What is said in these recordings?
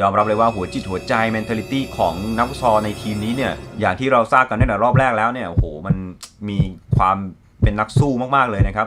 ยอมรับเลยว่าหัวจิตหัวใจ mentality ของนักฟุตซอลในทีมนี้เนี่ยอย่างที่เราทราบกันในแต่รอบแรกแล้วเนี่ยโอ้โหมันมีความเป็นนักสู้มากๆเลยนะครับ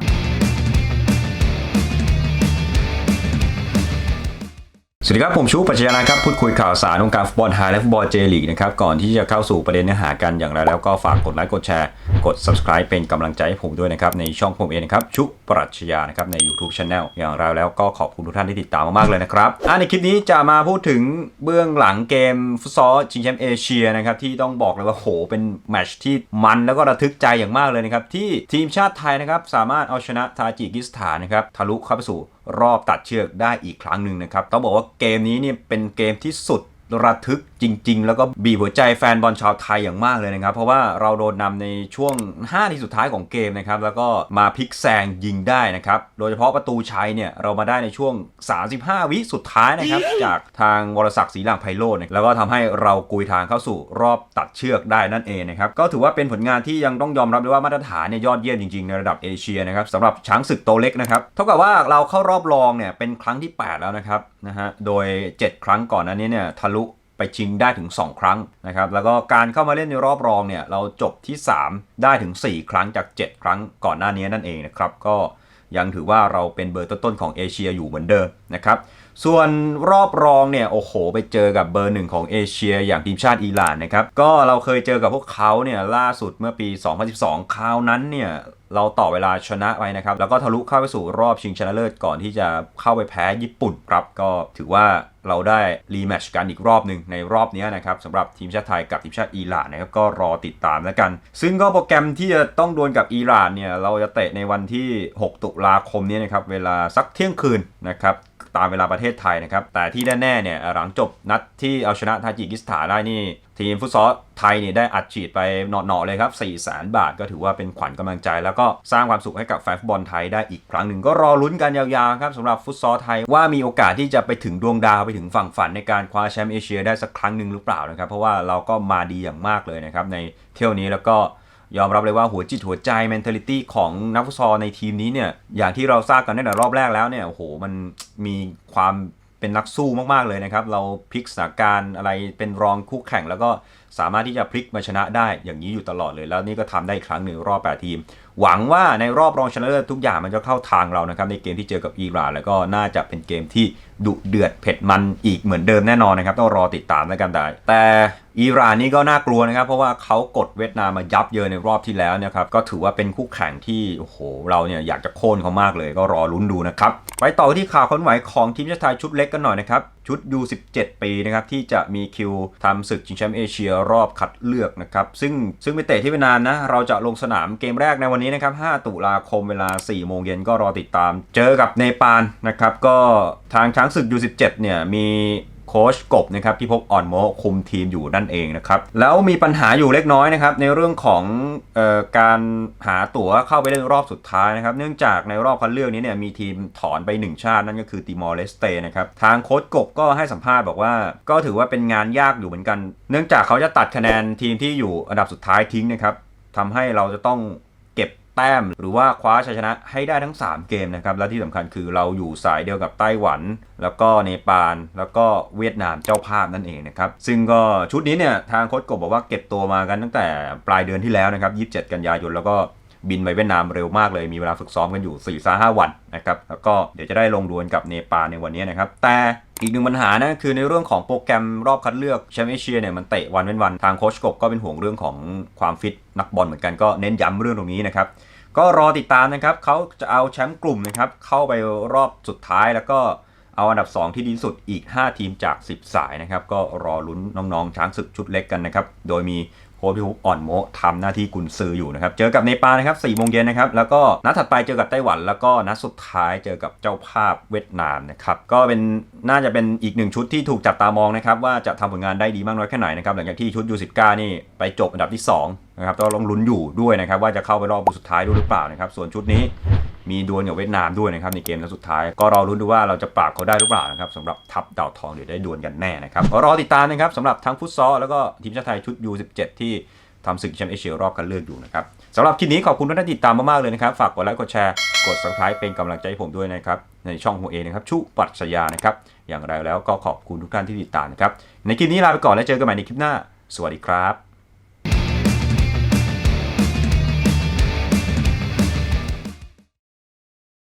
สวัสดีครับ ผมชูปัจจยานะครับ พูดคุยข่าวสารวงการฟุตบอลไทยและฟุตบอลเจลีกนะครับ ก่อนที่จะเข้าสู่ประเด็นเนื้อหากันอย่างไรแล้วก็ฝากกดไลค์กดแชร์กด subscribe เป็นกำลังใจให้ผมด้วยนะครับ ในช่องผมเองนะครับ ชุปรัชญานะครับ ใน YouTube Channel อย่างไรแล้วก็ขอบคุณทุกท่านที่ติดตามมากๆเลยนะครับอะในคลิปนี้จะมาพูดถึงเบื้องหลังเกมฟุตซอลชิงแชมป์เอเชียนะครับที่ต้องบอกเลยว่าโหเป็นแมตช์ที่มันแล้วก็ระทึกใจอย่างมากเลยนะครับที่ทีมชาติไทยนะครับสามารถเอาชนะทาจิกิสถานนะครับทะลุเข้าไปสู่ รอบตัดเชือกได้อีกครั้งหนึ่งนะครับต้องบอกว่าเกมนี้เนี่ยเป็นเกมที่สุด ระทึกจริง ๆ แล้วก็บีบหัวใจแฟนบอลชาวไทยอย่างมากเลยนะครับ เพราะว่าเราโดนนำในช่วง 5 ทีสุดท้ายของเกมนะครับ แล้วก็มาพลิกแซงยิงได้นะครับ โดยเฉพาะประตูชัยเนี่ย เรามาได้ในช่วง 35 วิสุดท้ายนะครับ จากทางวรศักดิ์ศรีหลังไพโรจน์แล้วก็ทำให้เรากุยทางเข้าสู่รอบตัดเชือกได้นั่นเองนะครับ ก็ถือว่าเป็นผลงานที่ยังต้องยอมรับเลยว่ามาตรฐานเนี่ยยอดเยี่ยมจริงๆในระดับเอเชียนะครับสำหรับช้างศึกโตเล็กนะครับเท่ากับว่าเราเข้ารอบรองเนี่ยเป็นครั้งที่ 8 แล้วนะครับ นะฮะ โดย 7 ครั้งก่อนหน้านี้เนี่ยทะลุไปชิงได้ถึง 2 ครั้งนะครับ แล้วก็การเข้ามาเล่นในรอบรองเนี่ยเราจบที่ 3 ได้ถึง 4 ครั้งจาก 7 ครั้งก่อนหน้านี้นั่นเองนะครับ ก็ ยังถือว่าเราเป็นเบอร์ต้นๆของเอเชียอยู่เหมือนเดิมนะครับส่วนรอบรองเนี่ยโอ้โห ไปเจอกับเบอร์หนึ่งของเอเชียอย่างทีมชาติอิหร่านนะครับก็เราเคยเจอกับพวกเขาเนี่ยล่าสุดเมื่อปี 2012 คราวนั้นเนี่ยเราต่อเวลาชนะไปนะครับแล้วก็ทะลุเข้าไปสู่รอบชิงชนะเลิศก่อนที่จะเข้าไปแพ้ญี่ปุ่นครับก็ถือว่า เราได้รีแมชกันอีกรอบหนึ่งในรอบนี้นะครับสำหรับทีมชาติไทยกับทีมชาติอิหร่านนะครับก็รอติดตามแล้วกัน ซึ่งก็โปรแกรมที่จะต้องดวลกับอิหร่านเนี่ยเราจะเตะในวันที่ 6 ตุลาคมนี้นะครับเวลาสักเที่ยงคืนนะครับ ตามเวลาประเทศไทยนะครับ แต่ที่แน่ๆเนี่ยหลังจบนัดที่เอาชนะทาจิกิสถานได้นี่ ทีมฟุตซอลไทยเนี่ยได้อัดฉีดไปหนอๆเลยครับ4 0 0 0 0 0บาทก็ถือว่าเป็นขวัญกำลังใจ แล้วก็สร้างความสุขให้กับแฟนฟุตบอลไทยได้อีกครั้งหนึ่งก็รอลุ้นกันยาวๆครับสำหรับฟุตซอลไทยว่ามีโอกาสที่จะไปถึงดวงดาวไปถึงฝั่งฝันในการคว้าแชมป์เอเชียได้สักครั้งหนึ่งหรือเปล่านะครับเพราะว่าเราก็มาดีอย่างมากเลยนะครับในเที่ยวนี้แล้วก็ ยอมรับเลยว่าหัวจิตหัวใจ mentality ของนักฟุตซอลในทีมนี้เนี่ยอย่างที่เราทราบกันในแต่รอบแรกแล้วเนี่ยโอ้โหมันมีความเป็นนักสู้มากๆเลยนะครับ เราพลิกสถานการณ์อะไรเป็นรองคู่แข่งแล้วก็ สามารถที่จะพลิกมาชนะได้อย่างนี้อยู่ตลอดเลย แล้วนี่ก็ทำได้อีกครั้งหนึ่งรอบ8ทีม หวังว่าในรอบรองชนะเลิศทุกอย่างมันจะเข้าทางเรานะครับในเกมที่เจอกับอิหร่านแล้วก็น่าจะเป็นเกมที่ดุเดือดเผ็ดมันอีกเหมือนเดิมแน่นอนนะครับต้องรอติดตามแล้วกันได้แต่อิหร่านนี่ก็น่ากลัวนะครับ เพราะว่าเขากดเวียดนามมายับเยินในรอบที่แล้วนะครับก็ถือว่าเป็นคู่แข่งที่โอ้โหเราเนี่ยอยากจะโค่นเขามากเลยก็รอลุ้นดูนะครับไปต่อที่ข่าวคนไหวของทีมชาติไทยชุดเล็กกันหน่อยนะครับ ชุด U17 ปีนะครับที่จะมีคิวทำศึกชิงแชมป์เอเชียรอบคัดเลือกนะครับซึ่งซึ่งไปเตะที่เวียดนามนะเราจะลงสนามเกมแรกในวันนี้นะครับ 5 ตุลาคมเวลา 4 โมงเย็นก็รอติดตาม เจอกับเนปาลนะครับก็ทางช้างศึก U17 เนี่ยมี ค้ชกบนะครับที่พบอ่อนโมคุมทีมอยู่นั่นเองนะครับแล้วมีปัญหาอยู่เล็กน้อยนะครับในเรื่องของออการหาตั๋วเข้าไปเล่นรอบสุดท้ายนะครับเนื่องจากในรอบคัดเลือกนี้เนี่ยมีทีมถอนไป 1 ชาตินั่นก็คือติมอร์เลสเตนะครับทางโค้ชกบก็ให้สัมภาษณ์บอกว่า ก็ถือว่าเป็นงานยากอยู่เหมือนกัน เนื่องจากเขาจะตัดคะแนนทีมที่อยู่อันดับสุดท้ายทิ้งนะครับทำให้เราจะต้อง แต้ม หรือว่าคว้าชัยชนะให้ได้ทั้ง 3 เกมนะครับและที่สำคัญคือเราอยู่สายเดียวกับไต้หวัน แล้วก็เนปาลแล้วก็เวียดนามเจ้าภาพนั่นเองนะครับซึ่งก็ชุดนี้เนี่ยทางโค้ชกบบอกว่าเก็บตัวมากันตั้งแต่ปลายเดือนที่แล้วนะครับ27 กันยายนแล้วก็ บินไปเวียดนามเร็วมากเลยมีเวลาฝึกซ้อมกันอยู่4 5วันนะครับแล้วก็เดี๋ยวจะได้ลงดวลกับเนปาลในวันนี้นะครับแต่อีกหนึ่งปัญหานะคือในเรื่องของโปรแกรมรอบคัดเลือกแชมป์เอเชียเนี่ยมันเตะวันเว้นวันทางโค้ชกบก็เป็นห่วงเรื่องของความฟิตนักบอลเหมือนกันก็เน้นย้ำเรื่องตรงนี้นะครับก็รอติดตามนะครับเขาจะเอาแชมป์กลุ่มนะครับเข้าไปรอบสุดท้ายแล้วก็เอาอันดับ 2 ที่ดีที่สุดอีก 5 ทีมจาก 10 สายนะครับ ก็รอลุ้นน้องๆ ช้างศึกชุดเล็กกันนะครับ โดยมี ค้ชพิภพอ่อนโมทำหน้าที่กุนซืออยู่นะครับ เจอกับเนปาลนะครับ4โมงเย็นนะครับ แล้วก็นัดถัดไปเจอกับไต้หวัน แล้วก็นัดสุดท้ายเจอกับเจ้าภาพเวียดนามนะครับ ก็เป็นน่าจะเป็นอีกหนึ่งชุดที่ถูกจับตามองนะครับ ว่าจะทำผลงานได้ดีมากน้อยแค่ไหนนะครับ หลังจากที่ชุดยูสิก้านี่ไปจบอันดับที่2นะครับต้องลองลุ้นอยู่ด้วยนะครับว่าจะเข้าไปรอบสุดท้ายด้วยหรือเปล่านะครับ ส่วนชุดนี้ มีดวลกับเวียดนามด้วยนะครับในเกมนัดสุดท้าย ก็รอรุ้นดูว่าเราจะปราบเขาได้หรือเปล่านะครับสำหรับทัพดาวทองเดี๋ยวได้ดวลกันแน่นะครับรอติดตามนะครับสำหรับทั้งฟุตซอลแล้วก็ทีมชาติไทยชุด U17 ที่ทำศึกแชมป์เอเชียรอบคัดเลือกอยู่นะครับสำหรับคลิปนี้ขอบคุณทุกท่านที่ติดตามมากๆเลยนะครับ ฝากกดไลค์กดแชร์กด subscribe เป็นกำลังใจให้ผมด้วยนะครับในช่องของเองนะครับชุปรัชญานะครับอย่างไรแล้วก็ขอบคุณทุกท่านที่ติดตามนะครับในคลิปนี้ลาไปก่อนแล้วเจอกันใหม่ในคลิปหน้า สวัสดีครับ